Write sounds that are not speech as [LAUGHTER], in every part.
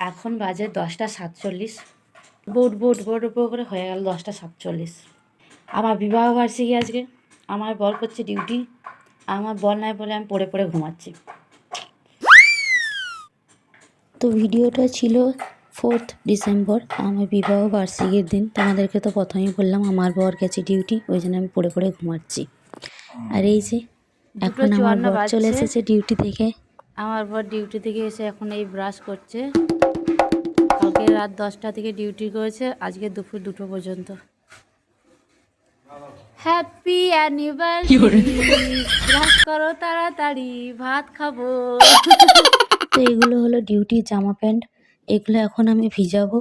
এখন বাজে দশটা সাতচল্লিশ। বোট বোট বোট উপর করে হয়ে গেল দশটা সাতচল্লিশ। আমার বিবাহ বার্ষিকী আজকে। আমার বর করছে ডিউটি। আমার বর নাই বলে আমি পড়ে পড়ে ঘুমাচ্ছি। তো ভিডিওটা ছিল ফোর্থ ডিসেম্বর আমার বিবাহ বার্ষিকীর দিন। তোমাদেরকে তো প্রথমেই বললাম আমার বর গেছে ডিউটি ওই জন্য আমি পড়ে পড়ে ঘুমাচ্ছি। আর এই যে এখন আমার বর চলে এসেছে ডিউটি থেকে। আমার বর ডিউটি থেকে এসে এখন এই ব্রাশ করছে। কালকে রাত দশটা থেকে ডিউটি করেছে, আজকে দুপুর দুটো পর্যন্ত। হ্যাপি অ্যানিভার্সারি করো তাড়াতাড়ি, ভাত খাব। তো এগুলো হলো ডিউটির জামা প্যান্ট, এগুলো এখন আমি ভিজাবো।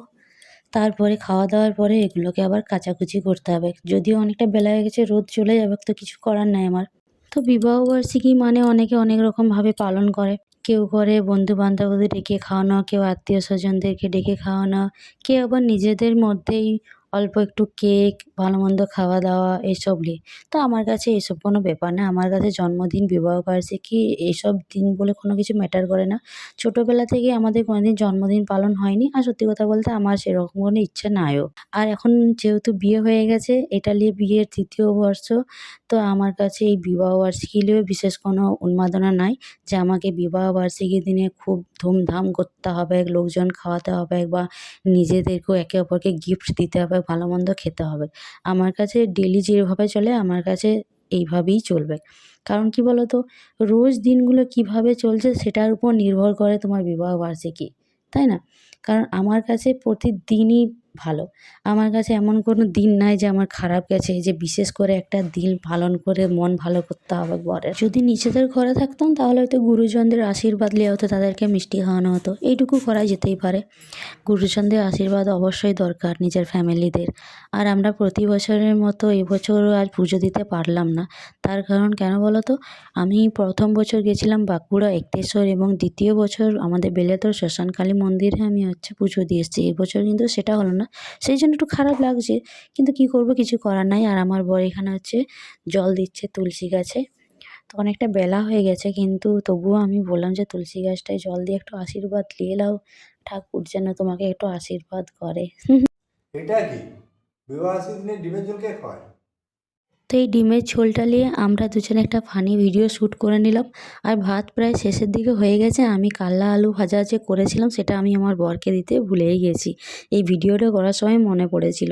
তারপরে খাওয়া দাওয়ার পরে এগুলোকে আবার কাচাকুচি করতে হবে। যদিও অনেকটা বেলা হয়ে গেছে, রোদ চলে যাবে, তো কিছু করার নাই আমার। তো বিবাহবার্ষিকী মানে অনেকে অনেক রকমভাবে পালন করে। কেউ করে বন্ধু বান্ধবদের ডেকে খাওয়ানো, কেউ আত্মীয় স্বজনদেরকে ডেকে খাওয়ানো, কেউ আবার নিজেদের মধ্যেই অল্প একটু কেক ভালো মন্দ খাওয়া দাওয়া এইসব নিয়ে। তো আমার কাছে এসব কোনো ব্যাপার না। আমার কাছে জন্মদিন, বিবাহ বার্ষিকী এইসব দিন বলে কোনো কিছু ম্যাটার করে না। ছোটোবেলা থেকে আমাদের কোনোদিন জন্মদিন পালন হয়নি। আর সত্যি কথা বলতে আমার সেরকম কোনো ইচ্ছা নাইও। আর এখন যেহেতু বিয়ে হয়ে গেছে, এটা নিয়ে বিয়ের তৃতীয় বর্ষ তো আমার কাছে এই বিবাহ বার্ষিকী নিয়েও বিশেষ কোনো উন্মাদনা নাই যে আমাকে বিবাহ বার্ষিকীর দিনে খুব ধুমধাম করতে হবে, লোকজন খাওয়াতে হবে বা নিজেদেরকেও একে অপরকে গিফট দিতে হবে, ভালো মন্দ খেতে হবে। আমার কাছে ডেলি যেভাবে চলে, আমার কাছে এইভাবেই চলবে। কারণ কি তো রোজ দিনগুলো কীভাবে চলছে সেটার উপর নির্ভর করে তোমার বিবাহ বার্ষিকী, তাই না? কারণ আমার কাছে প্রতিদিনই ভালো। আমার কাছে এমন কোনো দিন নাই যে আমার খারাপ গেছে যে বিশেষ করে একটা দিন পালন করে মন ভালো করতে হবে বরের। যদি নিজেদের ঘরে থাকতাম, তাহলে হয়তো গুরুজনদের আশীর্বাদ নেওয়া হতো, তাদেরকে মিষ্টি খাওয়ানো হতো। এইটুকু করা যেতেই পারে। গুরুজনদের আশীর্বাদ অবশ্যই দরকার নিজের ফ্যামিলিদের। আর আমরা প্রতি বছরের মতো এবছরও আর পুজো দিতে পারলাম না। তার কারণ কেন বলো তো? আমি প্রথম বছর গেছিলাম বাঁকুড়া, একতেশ্বর এবং দ্বিতীয় বছর আমাদের বেলেতর শ্মশানকালী মন্দিরে আমি হচ্ছে পুজো দিয়ে এসেছি। এবছর কিন্তু সেটা হলো না। সেই জন্য একটু খারাপ লাগছে, কিন্তু কি করব কিছু করার নাই। আর আমার বর এখানে হচ্ছে জল দিচ্ছে তুলসী গাছে। তো অনেকটা বেলা হয়ে গেছে, কিন্তু তবুও আমি বললাম যে তুলসী গাছটায় জল দিয়ে একটু আশীর্বাদ নিয়ে নাও। ঠাকুর যেন তোমাকে একটু আশীর্বাদ করে। এটা কি? বিবাহ ডিমের জল কে খাওয়ায় তো এই ডিমের ঝোলটা নিয়ে আমরা দুজনে একটা ফানি ভিডিও শ্যুট করে নিলাম। আর ভাত প্রায় শেষের দিকে হয়ে গেছে। আমি কাল্লা আলু ভাজা যে করেছিলাম, সেটা আমি আমার বরকে দিতে ভুলেই গেছি। এই ভিডিওটা করার সময় মনে পড়েছিল।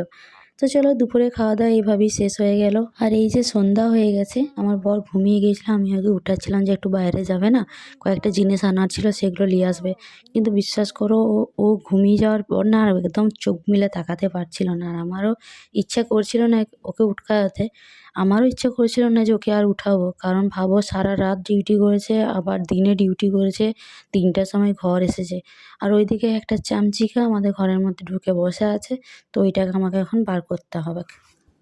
তো চলো দুপুরে খাওয়া দাওয়া এইভাবেই শেষ হয়ে গেল। আর এই যে সন্ধ্যা হয়ে গেছে, আমার বর ঘুমিয়ে গিয়েছিল। আমি আগে উঠাচ্ছিলাম যে একটু বাইরে যাবে না। কয়েকটা জিনিস আনার ছিল, সেগুলো নিয়ে আসবে। কিন্তু বিশ্বাস করো, ও ঘুমিয়ে যাওয়ার পর না একদম চোখ মিলে তাকাতে পারছিল না। আর আমারও ইচ্ছা করছিল না ওকে উঠকাতে। আমারও ইচ্ছে করছিল না যে ওকে আর উঠাবো, কারণ ভাবো সারা রাত ডিউটি করেছে, আবার দিনে ডিউটি করেছে, তিনটার সময় ঘর এসেছে। আর ওইদিকে একটা চামচিকা আমাদের ঘরের মধ্যে ঢুকে বসে আছে, তো ওইটাকে আমাকে এখন বার করতে হবে।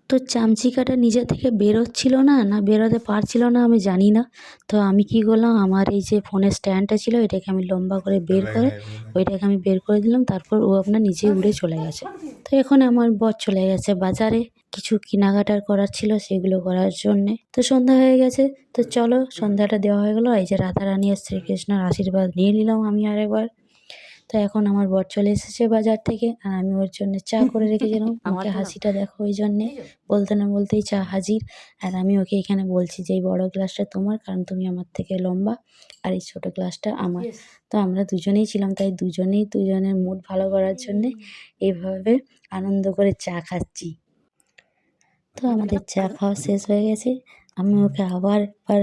তো চামচিকাটা নিজে থেকে বেরোচ্ছিল না না বেরোতে পারছিল না, আমি জানি না। তো আমি কি করলাম, আমার এই যে ফোনের স্ট্যান্ডটা ছিল, এটাকে আমি লম্বা করে বের করে, ওইটাকে আমি বের করে দিলাম, তারপর ও আপনার নিজে উড়ে চলে গেছে। তো এখন আমার বর চলে গেছে বাজারে। কিছু কেনাকাটার করার ছিল সেগুলো করার জন্যে। তো সন্ধ্যা হয়ে গেছে। তো চলো সন্ধ্যাটা দেওয়া হয়ে গেলো। এই যে রাধারানী আর শ্রীকৃষ্ণর আশীর্বাদ নিয়ে নিলাম আমি আরেকবার তো এখন আমার বর চলে এসেছে বাজার থেকে আর আমি ওর জন্য চা করে রেখেছিলাম। [LAUGHS] আমাকে হাসিটা দেখো ওই জন্যে। বলতে না বলতেই চা হাজির। আর আমি ওকে এখানে বলছি যে এই বড় গ্লাসটা তোমার কারণ তুমি আমার থেকে লম্বা আর এই ছোটো গ্লাসটা আমার। তো আমরা দুজনেই ছিলাম তাই দুজনেই দুজনের মুড ভালো করার জন্যে এইভাবে আনন্দ করে চা খাচ্ছি। তো আমাদের চা খাওয়া শেষ হয়ে গেছে। আমি ওকে আবার আবার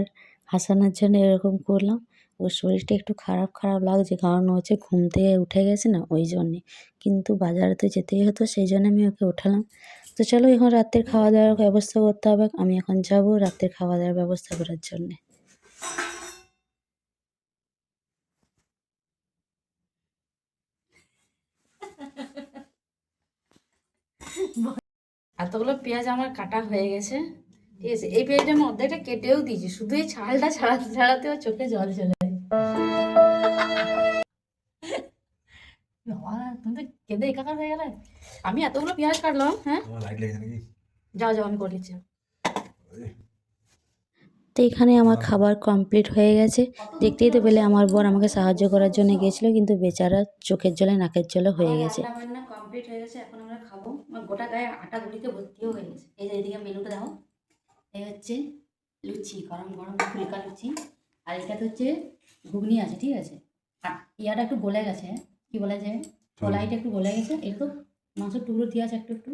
হাসানোর জন্য এরকম করলাম। ওর শরীরটা একটু খারাপ খারাপ লাগছে। কারণ ও হচ্ছে ঘুম থেকে উঠে গেছে না, ওই জন্যে। কিন্তু বাজারে তো যেতেই হতো, সেই জন্য আমি ওকে উঠালাম। তো চলো এখন রাতের খাওয়া দাওয়ার ব্যবস্থা করতে হবে। আমি এখন যাব রাতের খাওয়া দাওয়ার ব্যবস্থা করার জন্যে। [LAUGHS] এতগুলো পেঁয়াজ আমার কাটা হয়ে গেছে। ঠিক আছে এই পেঁয়াজটা আমি অর্ধেকটা কেটেও দিয়েছি শুধু এই ছালটা ছাড়াতে ছাড়াতেও চোখে জল চলে যায়। তুমি তো কেঁদে একাকার হয়ে গেলে। আমি এতগুলো পেঁয়াজ কাটলাম হ্যাঁ? যাও যাও আমি করে দিচ্ছি। তো এখানে আমার খাবার কমপ্লিট হয়ে গেছে। দেখতেই তো পেলে আমার বর আমাকে সাহায্য করার জন্য গিয়েছিল কিন্তু বেচারা চোখের জলে নাকের জলে হয়ে গেছে। রান্না কমপ্লিট হয়ে গেছে এখন আমরা খাব। গোটা গায়ে আটা গুলিতে ভর্তিও হয়ে গেছে। এই যে এদিকে মেনুটা দাও এই হচ্ছে লুচি গরম গরম ফুলকা লুচি আর এটাতে হচ্ছে ঘুগনি আছে ঠিক আছে? আর ইয়াটা একটু গলে গেছে হ্যাঁ? কি বলা যায় কলাইটা একটু গলে গেছে এটা তো মাংসের টুকরো দিয়ে আছে একটু একটু।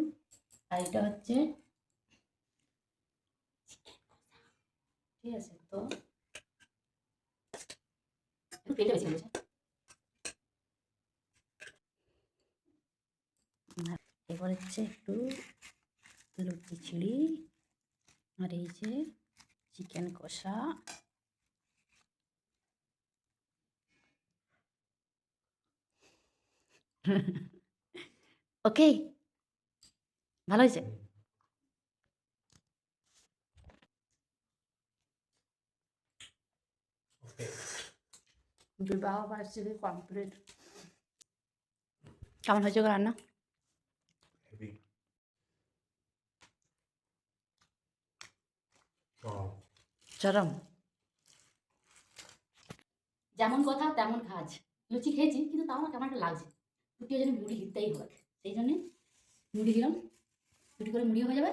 আর এটা হচ্ছে ঠিক আছে তো বেশি এবার হচ্ছে একটু লুচি ছিঁড়ি আর এই যে চিকেন কষা ওকে ভালো হয়েছে বিবাহ বার্ষিকী কমপ্লিট কেমন হয়েছে গো রান্না? চরম। যেমন কথা তেমন কাজ। লুচি খেয়েছি কিন্তু তাও না কেমন একটা লাগছে। দুটিও যেন মুড়ি দিতেই হবে। সেই জন্যে মুড়ি দিলাম। দুটি করে মুড়ি হয়ে যাবে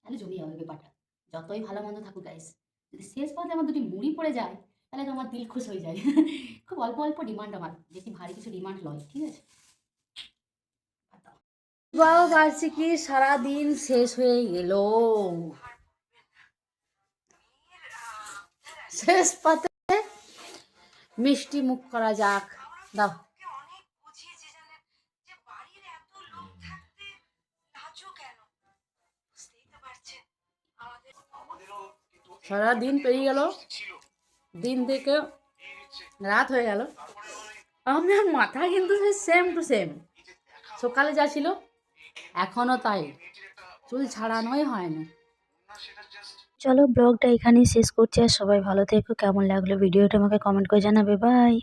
তাহলে জমিয়ে যাবে ব্যাপারটা। যতই ভালো মন্দ থাকুক গাইস যদি শেষ পথে আমার দুটি মুড়ি পড়ে যায় তাহলে তো আমার দিল খুশ হয়ে যায়। খুব অল্প অল্প ডিমান্ড আমার। বেশি ভারী কিছু ডিমান্ড নয় ঠিক আছে? বাবা বার্ষিকী সারাদিন শেষ হয়ে গেল। শেষ পাতে মিষ্টি মুখ করা যাক। দাও। ওকে অনেক বুঝিয়েছি জানেন যে বাড়ির এত লোক থাকতে লাজও কেন বুঝতেই তো পারছেন আমাদের সারা দিন পেরিয়ে গেল। দিন থেকে রাত হয়ে গেল। আমার মাথা কিন্তু সেম টু সেম সকালে যা ছিল এখনও তাই। চুল ছাড়ানোই হয়নি চলো ব্লগটা এখানেই শেষ করছি, আর সবাই ভালো থেকো। কেমন লাগল ভিডিওটা আমাকে কমেন্ট করে জানাবে। বাই